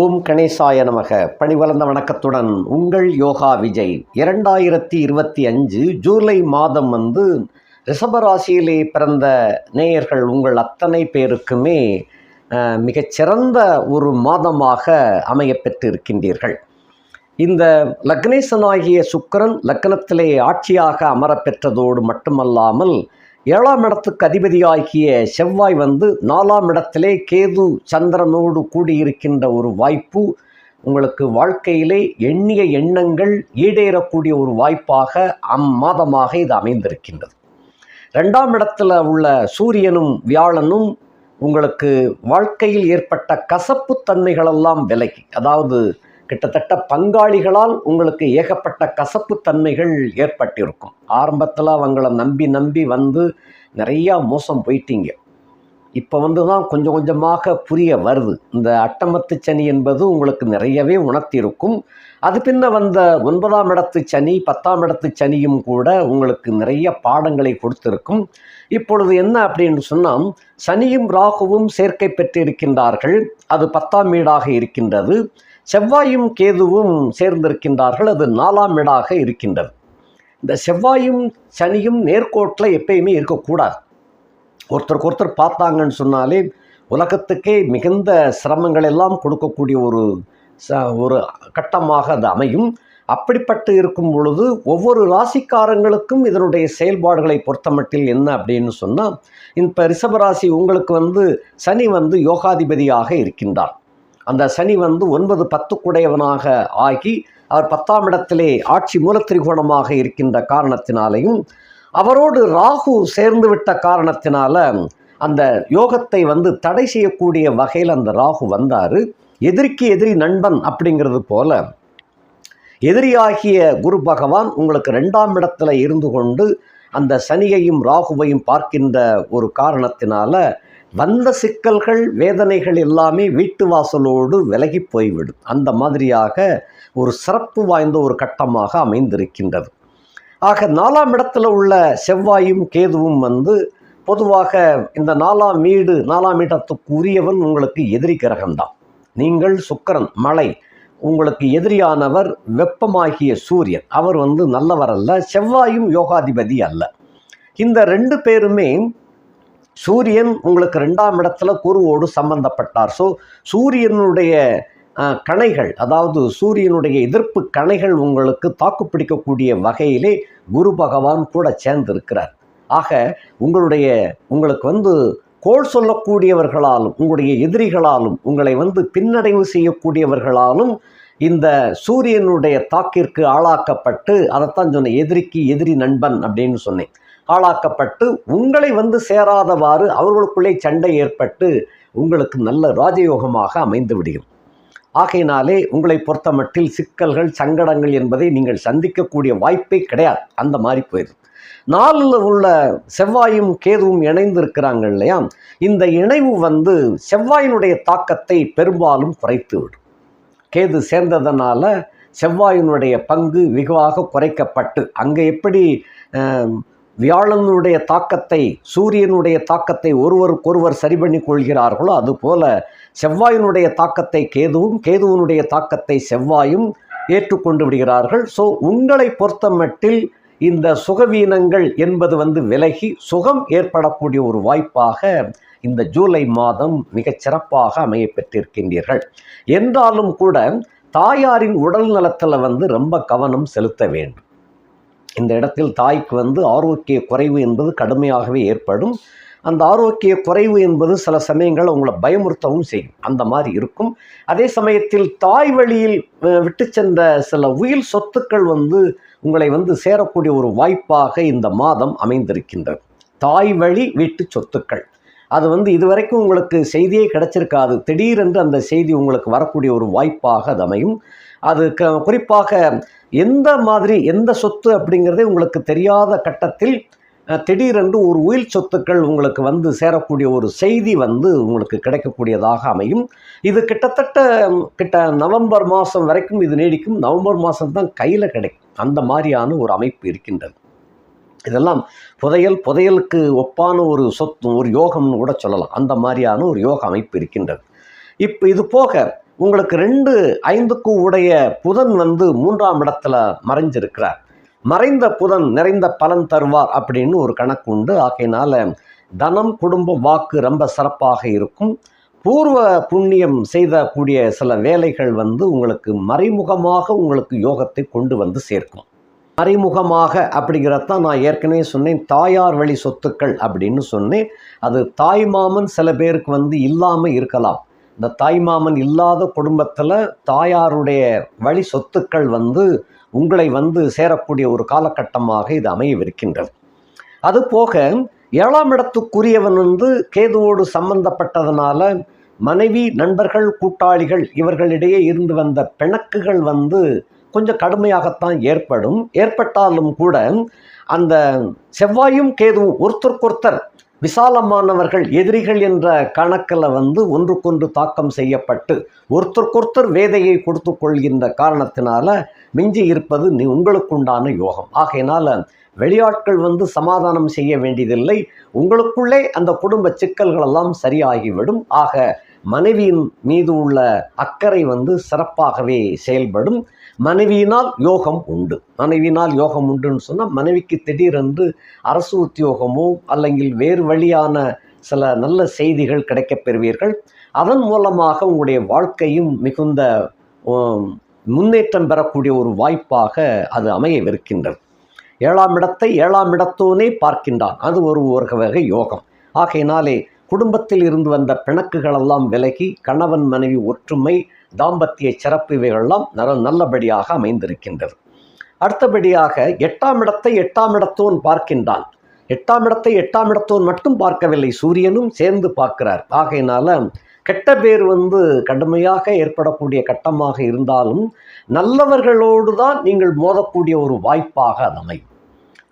ஓம் கணேசாய நமக. பணிவளர்ந்த வணக்கத்துடன் உங்கள் யோகா விஜய். இரண்டாயிரத்தி இருபத்தி அஞ்சு ஜூலை மாதம் வந்து ரிஷபராசியிலே பிறந்த நேயர்கள் உங்கள் அத்தனை பேருக்குமே மிகச்சிறந்த ஒரு மாதமாக அமையப்பெற்று இருக்கின்றீர்கள் இந்த லக்னேசனாகிய சுக்கிரன் லக்னத்திலே ஆட்சியாக அமரப்பெற்றதோடு மட்டுமல்லாமல் ஏழாம் இடத்துக்கு அதிபதியாகிய செவ்வாய் வந்து நாலாம் இடத்திலே கேது சந்திரனோடு கூடியிருக்கின்ற ஒரு வாய்ப்பு உங்களுக்கு வாழ்க்கையிலே எண்ணிய எண்ணங்கள் ஈடேறக்கூடிய ஒரு வாய்ப்பாக அம்மாதமாக இது அமைந்திருக்கின்றது. ரெண்டாம் இடத்துல உள்ள சூரியனும் வியாழனும் உங்களுக்கு வாழ்க்கையில் ஏற்பட்ட கசப்பு தன்மைகளெல்லாம் விலகி அதாவது கிட்டத்தட்ட பங்காளிகளால் உங்களுக்கு ஏகப்பட்ட கசப்பு தன்மைகள் ஏற்பட்டிருக்கும். ஆரம்பத்தில் அவங்கள நம்பி நம்பி வந்து நிறையா மோசம் போயிட்டீங்க. இப்போ வந்து தான் கொஞ்சம் கொஞ்சமாக புரிய வருது. இந்த அட்டமத்து சனி என்பது உங்களுக்கு நிறையவே உணர்த்தியிருக்கும். அது பின்ன வந்த ஒன்பதாம் இடத்து சனி பத்தாம் இடத்து சனியும் கூட உங்களுக்கு நிறைய பாடங்களை கொடுத்திருக்கும். இப்பொழுது என்ன அப்படின்னு சொன்னால் சனியும் ராகுவும் சேர்க்கை பெற்றிருக்கின்றார்கள். அது பத்தாம் வீடாக இருக்கின்றது. செவ்வாயும் கேதுவும் சேர்ந்திருக்கின்றார்கள். அது நாலாம் வீடாக இருக்கின்றது. இந்த செவ்வாயும் சனியும் நேர்கோட்டில் எப்பயுமே இருக்கக்கூடாது. ஒருத்தருக்கு ஒருத்தர் பார்த்தாங்கன்னு சொன்னாலே உலகத்துக்கே மிகுந்த சிரமங்கள் எல்லாம் கொடுக்கக்கூடிய ஒரு ச ஒரு கட்டமாக அது அமையும். அப்படிப்பட்டு இருக்கும் பொழுது ஒவ்வொரு ராசிக்காரங்களுக்கும் இதனுடைய செயல்பாடுகளை பொறுத்தமட்டில் என்ன அப்படின்னு சொன்னால் இப்போ ரிஷபராசி உங்களுக்கு வந்து சனி வந்து யோகாதிபதியாக இருக்கின்றார். அந்த சனி வந்து ஒன்பது பத்துக்குடையவனாக ஆகி அவர் பத்தாம் இடத்திலே ஆட்சி மூலத்திரிகோணமாக இருக்கின்ற காரணத்தினாலையும் அவரோடு ராகு சேர்ந்து விட்ட காரணத்தினால அந்த யோகத்தை வந்து தடை செய்யக்கூடிய வகையில் அந்த ராகு வந்தார். எதிரிக்கு எதிரி நண்பன் அப்படிங்கிறது போல எதிரியாகிய குரு பகவான் உங்களுக்கு ரெண்டாம் இடத்துல இருந்து கொண்டு அந்த சனியையும் ராகுவையும் பார்க்கின்ற ஒரு காரணத்தினால வந்த சிக்கல்கள் வேதனைகள் எல்லாமே வீட்டு வாசலோடு விலகி போய்விடும். அந்த மாதிரியாக ஒரு சிறப்பு வாய்ந்த ஒரு கட்டமாக அமைந்திருக்கின்றது. ஆக நாலாம் இடத்துல உள்ள செவ்வாயும் கேதுவும் வந்து பொதுவாக இந்த நாலாம் வீடு நாலாம் இடத்துக்கு உரியவன் உங்களுக்கு எதிரி கிரகம்தான். நீங்கள் சுக்கிரன் மலை உங்களுக்கு எதிரியானவர் வெப்பமாகிய சூரியன். அவர் வந்து நல்லவர் அல்ல செவ்வாயும் யோகாதிபதி அல்ல. இந்த ரெண்டு பேருமே சூரியன் உங்களுக்கு ரெண்டாம் இடத்துல குருவோடு சம்பந்தப்பட்டார். ஸோ சூரியனுடைய கணைகள் அதாவது சூரியனுடைய எதிர்ப்பு கணைகள் உங்களுக்கு தாக்குப்பிடிக்கக்கூடிய வகையிலே குரு பகவான் கூட சேர்ந்திருக்கிறார். ஆக உங்களுடைய உங்களுக்கு வந்து கோள் சொல்லக்கூடியவர்களாலும் உங்களுடைய எதிரிகளாலும் உங்களை வந்து பின்னடைவு செய்யக்கூடியவர்களாலும் இந்த சூரியனுடைய தாக்கிற்கு ஆளாக்கப்பட்டு அதைத்தான் சொன்னேன் எதிரிக்கு எதிரி நண்பன் அப்படின்னு சொன்னேன். ஆளாக்கப்பட்டு உங்களை வந்து சேராதவாறு அவர்களுக்குள்ளே சண்டை ஏற்பட்டு உங்களுக்கு நல்ல ராஜயோகமாக அமைந்து விடும் ஆகையினாலே உங்களை பொறுத்தமட்டில் சிக்கல்கள் சங்கடங்கள் என்பதை நீங்கள் சந்திக்கக்கூடிய வாய்ப்பே கிடையாது. அந்த மாதிரி போயிடுது. நாலில் உள்ள செவ்வாயும் கேதுவும் இணைந்து இருக்கிறாங்க இல்லையா? இந்த இணைவு வந்து செவ்வாயினுடைய தாக்கத்தை பெரும்பாலும் குறைத்து விடும். கேது சேர்ந்ததனால செவ்வாயினுடைய பங்கு வெகுவாக குறைக்கப்பட்டு அங்கே எப்படி வியாழனுடைய தாக்கத்தை சூரியனுடைய தாக்கத்தை ஒருவருக்கொருவர் சரி பண்ணி கொள்கிறார்களோ அதுபோல செவ்வாயினுடைய தாக்கத்தை கேதுவும் கேதுவனுடைய தாக்கத்தை செவ்வாயும் ஏற்றுக்கொண்டு விடுகிறார்கள். ஸோ உங்களை பொறுத்தமட்டில் இந்த சுகவீனங்கள் என்பது வந்து விலகி சுகம் ஏற்படக்கூடிய ஒரு வாய்ப்பாக இந்த ஜூலை மாதம் மிகச் சிறப்பாக அமைய பெற்றிருக்கின்றீர்கள் என்றாலும் கூட தாயாரின் உடல் நலத்தில் வந்து ரொம்ப கவனம் செலுத்த வேண்டும். இந்த இடத்தில் தாய்க்கு வந்து ஆரோக்கிய குறைவு என்பது கடுமையாகவே ஏற்படும். அந்த ஆரோக்கிய குறைவு என்பது சில சமயங்கள் அவங்களை பயமுறுத்தவும் செய்யும். அந்த மாதிரி இருக்கும். அதே சமயத்தில் தாய் வழியில் விட்டு சென்ற சில உயிர் சொத்துக்கள் வந்து உங்களை வந்து சேரக்கூடிய ஒரு வாய்ப்பாக இந்த மாதம் அமைந்திருக்கின்றது. தாய் வழி வீட்டு சொத்துக்கள். அது வந்து இதுவரைக்கும் உங்களுக்கு செய்தியே கிடைச்சிருக்காது. திடீரென்று அந்த செய்தி உங்களுக்கு வரக்கூடிய ஒரு வாய்ப்பாக அது அமையும். அது க குறிப்பாக எந்த மாதிரி எந்த சொத்து அப்படிங்கிறதே உங்களுக்கு தெரியாத கட்டத்தில் திடீரென்று ஒரு உயிர் சொத்துக்கள் உங்களுக்கு வந்து சேரக்கூடிய ஒரு செய்தி வந்து உங்களுக்கு கிடைக்கக்கூடியதாக அமையும். இது கிட்டத்தட்ட கிட்ட நவம்பர் மாதம் வரைக்கும் இது நீடிக்கும். நவம்பர் மாதம் தான் கையில் கிடைக்கும். அந்த மாதிரியான ஒரு அமைப்பு இருக்கின்றது. இதெல்லாம் புதையல் புதையலுக்கு ஒப்பான ஒரு சொத்து ஒரு யோகம்னு கூட சொல்லலாம். அந்த மாதிரியான ஒரு யோக அமைப்பு இருக்கின்றது. இப்போ இது போக உங்களுக்கு ரெண்டு ஐந்துக்கு உடைய புதன் வந்து மூன்றாம் இடத்துல மறைஞ்சிருக்கிறார். மறைந்த புதன் நிறைந்த பலன் தருவார் அப்படின்னு ஒரு கணக்கு உண்டு. ஆகையினால தனம் குடும்ப வாக்கு ரொம்ப சிறப்பாக இருக்கும். பூர்வ புண்ணியம் செய்தக்கூடிய சில வேலைகள் வந்து உங்களுக்கு மறைமுகமாக உங்களுக்கு யோகத்தை கொண்டு வந்து சேர்க்கும். மறைமுகமாக அப்படிங்கிறதான் நான் ஏற்கனவே சொன்னேன். தாயார் வழி சொத்துக்கள் அப்படின்னு சொன்னேன். அது தாய்மாமன் சில பேருக்கு வந்து இல்லாமல் இருக்கலாம். இந்த தாய்மாமன் இல்லாத குடும்பத்தில் தாயாருடைய வழி சொத்துக்கள் வந்து உங்களை வந்து சேரக்கூடிய ஒரு காலகட்டமாக இது அமையவிருக்கின்றது. அதுபோக ஏழாம் இடத்துக்குரியவன் வந்து கேதுவோடு சம்பந்தப்பட்டதுனால மனைவி நண்பர்கள் கூட்டாளிகள் இவர்களிடையே இருந்து வந்த பிணக்குகள் வந்து கொஞ்சம் கடுமையாகத்தான் ஏற்படும். ஏற்பட்டாலும் கூட அந்த செவ்வாயும் கேதுவும் ஒருத்தருக்கொருத்தர் விசாலமானவர்கள் எதிரிகள் என்ற கணக்கில் வந்து ஒன்றுக்கொன்று தாக்கம் செய்யப்பட்டு ஒருத்தருக்கொருத்தர் வேதையை கொடுத்து கொள்கின்ற காரணத்தினால மிஞ்சி இருப்பது நீ உங்களுக்குண்டான யோகம். ஆகையினால் வெளியாட்கள் வந்து சமாதானம் செய்ய வேண்டியதில்லை. உங்களுக்குள்ளே அந்த குடும்ப சிக்கல்கள் எல்லாம் சரியாகிவிடும். ஆக மனைவியின் மீது உள்ள அக்கறை வந்து சிறப்பாகவே செயல்படும். மனைவியினால் யோகம் உண்டு. மனைவியினால் யோகம் உண்டுன்னு சொன்னால் மனைவிக்கு திடீரென்று அரசு உத்தியோகமோ அல்லங்கில் வேறு வழியான சில நல்ல செய்திகள் கிடைக்கப் பெறுவீர்கள். அதன் மூலமாக உங்களுடைய வாழ்க்கையும் மிகுந்த முன்னேற்றம் பெறக்கூடிய ஒரு வாய்ப்பாக அது அமையவிருக்கின்றது ஏழாம் இடத்தை ஏழாம் இடத்தோனே பார்க்கின்றான். அது ஒரு ஒரு வகை யோகம். ஆகையினாலே குடும்பத்தில் இருந்து வந்த பிணக்குகளெல்லாம் விலகி கணவன் மனைவி ஒற்றுமை தாம்பத்திய சிறப்பு இவைகளெல்லாம் நல்ல நல்லபடியாக அமைந்திருக்கின்றது. அடுத்தபடியாக எட்டாம் இடத்தை எட்டாம் இடத்தோன் பார்க்கின்றான். எட்டாம் இடத்தை எட்டாம் இடத்தோன் மட்டும் பார்க்கவில்லை. சூரியனும் சேர்ந்து பார்க்கிறார். ஆகையினால கெட்ட பேர் வந்து கடுமையாக ஏற்படக்கூடிய கட்டமாக இருந்தாலும் நல்லவர்களோடு தான் நீங்கள் மோதக்கூடிய ஒரு வாய்ப்பாக அது அமையும்.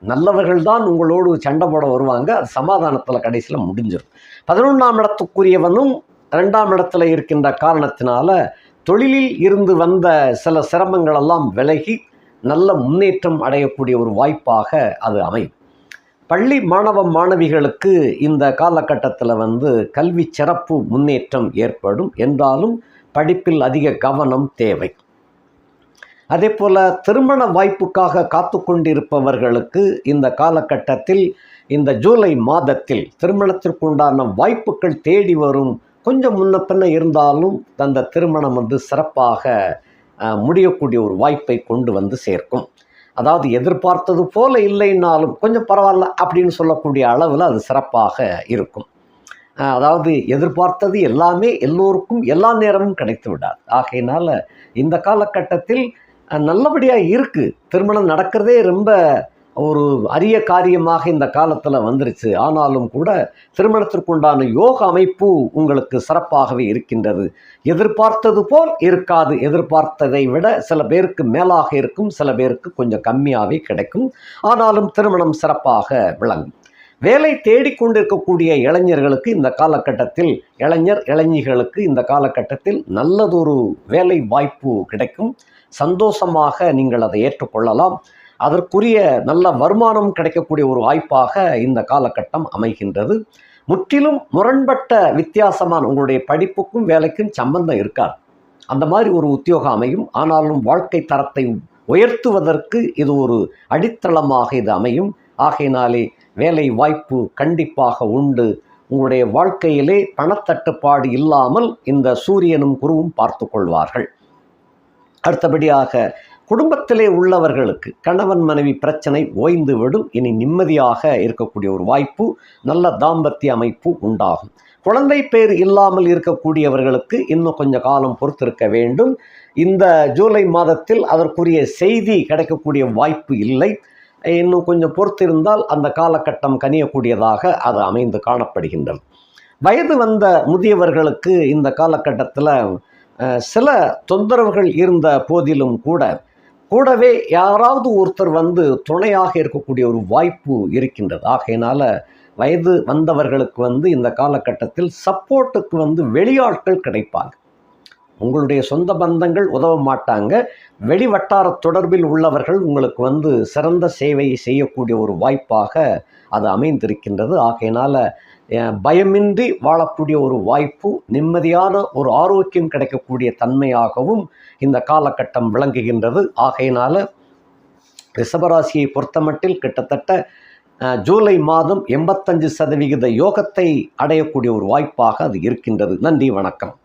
நல்லவர்கள் தான் உங்களோடு சண்டை போட வருவாங்க. அது சமாதானத்தில் கடைசியில் முடிஞ்சிடும் பதினொன்றாம் இடத்துக்குரியவனும் ரெண்டாம் இடத்துல இருக்கின்ற காரணத்தினால தொழிலில் இருந்து வந்த சில சிரமங்களெல்லாம் விலகி நல்ல முன்னேற்றம் அடையக்கூடிய ஒரு வாய்ப்பாக அது அமையும். பள்ளி மாணவ மாணவிகளுக்கு இந்த காலகட்டத்தில் வந்து கல்வி சிறப்பு முன்னேற்றம் ஏற்படும். என்றாலும் படிப்பில் அதிக கவனம் தேவை. அதே போல் திருமண வாய்ப்புக்காக காத்து கொண்டிருப்பவர்களுக்கு இந்த காலகட்டத்தில் இந்த ஜூலை மாதத்தில் திருமணத்திற்குண்டான வாய்ப்புகள் தேடி வரும். கொஞ்சம் முன்ன பின்ன இருந்தாலும் அந்த திருமணம் வந்து சிறப்பாக முடியக்கூடிய ஒரு வாய்ப்பை கொண்டு வந்து சேர்க்கும். அதாவது எதிர்பார்த்தது போல இல்லைன்னாலும் கொஞ்சம் பரவாயில்ல அப்படின்னு சொல்லக்கூடிய அளவில் அது சிறப்பாக இருக்கும். அதாவது எதிர்பார்த்தது எல்லாமே எல்லோருக்கும் எல்லா நேரமும் கிடைத்து விடாது. ஆகையினால் இந்த காலகட்டத்தில் நல்லபடியாக இருக்குது திருமணம் நடக்கிறதே ரொம்ப ஒரு அரிய காரியமாக இந்த காலத்தில் வந்துருச்சு. ஆனாலும் கூட திருமணத்திற்குண்டான யோக அமைப்பு உங்களுக்கு சிறப்பாகவே இருக்கின்றது. எதிர்பார்த்தது போல் இருக்காது. எதிர்பார்த்ததை விட சில பேருக்கு மேலாக இருக்கும். சில பேருக்கு கொஞ்சம் கம்மியாகவே கிடைக்கும். ஆனாலும் திருமணம் சிறப்பாக விளங்கும். வேலை தேடிக்கொண்டிருக்கக்கூடிய இளைஞர்களுக்கு இந்த காலகட்டத்தில் இளைஞர் இளைஞர்களுக்கு இந்த காலகட்டத்தில் நல்லதொரு வேலை வாய்ப்பு கிடைக்கும். சந்தோஷமாக நீங்கள் அதை ஏற்றுக்கொள்ளலாம். அதற்குரிய நல்ல வருமானம் கிடைக்கக்கூடிய ஒரு வாய்ப்பாக இந்த காலகட்டம் அமைகின்றது. முற்றிலும் முரண்பட்ட வித்தியாசமான உங்களுடைய படிப்புக்கும் வேலைக்கும் சம்பந்தம் இருக்காது. அந்த மாதிரி ஒரு உத்தியோகம் அமையும். ஆனாலும் வாழ்க்கை தரத்தை உயர்த்துவதற்கு இது ஒரு அடித்தளமாக இது அமையும். ஆகையினாலே வேலை வாய்ப்பு கண்டிப்பாக உண்டு. உங்களுடைய வாழ்க்கையிலே பணத்தட்டுப்பாடு இல்லாமல் இந்த சூரியனும் குருவும் பார்த்து கொள்வார்கள். அடுத்தபடியாக குடும்பத்திலே உள்ளவர்களுக்கு கணவன் மனைவி பிரச்சனை ஓய்ந்து விடும் இனி நிம்மதியாக இருக்கக்கூடிய ஒரு வாய்ப்பு நல்ல தாம்பத்திய அமைப்பு உண்டாகும். குழந்தை பேர் இல்லாமல் இருக்கக்கூடியவர்களுக்கு இன்னும் கொஞ்சம் காலம் பொறுத்திருக்க வேண்டும். இந்த ஜூலை மாதத்தில் அதற்குரிய செய்தி கிடைக்கக்கூடிய வாய்ப்பு இல்லை. இன்னும் கொஞ்சம் பொறுத்திருந்தால் அந்த காலகட்டம் கனியக்கூடியதாக அது அமைந்து காணப்படுகின்றது. வயது வந்த முதியவர்களுக்கு இந்த காலகட்டத்தில் சில தொந்தரவுகள் இருந்த போதிலும் கூட கூடவே யாராவது ஒருத்தர் வந்து துணையாக இருக்கக்கூடிய ஒரு வாய்ப்பு இருக்கின்றது. ஆகையினால் வயது வந்தவர்களுக்கு வந்து இந்த காலகட்டத்தில் சப்போர்ட்டுக்கு வந்து வெளியாட்கள் கிடைப்பாங்க. உங்களுடைய சொந்த பந்தங்கள் உதவ மாட்டாங்க. வெளி வட்டார தொடர்பில் உள்ளவர்கள் உங்களுக்கு வந்து சிறந்த சேவையை செய்யக்கூடிய ஒரு வாய்ப்பாக அது அமைந்திருக்கின்றது. ஆகையினால் பயமின்றி வாழக்கூடிய ஒரு வாய்ப்பு நிம்மதியான ஒரு ஆரோக்கியம் கிடைக்கக்கூடிய தன்மையாகவும் இந்த காலகட்டம் விளங்குகின்றது. ஆகையினால ரிஷபராசியை பொறுத்தமட்டில் கிட்டத்தட்ட ஜூலை மாதம் எண்பத்தஞ்சு சதவிகித யோகத்தை அடையக்கூடிய ஒரு வாய்ப்பாக அது இருக்கின்றது. நன்றி வணக்கம்.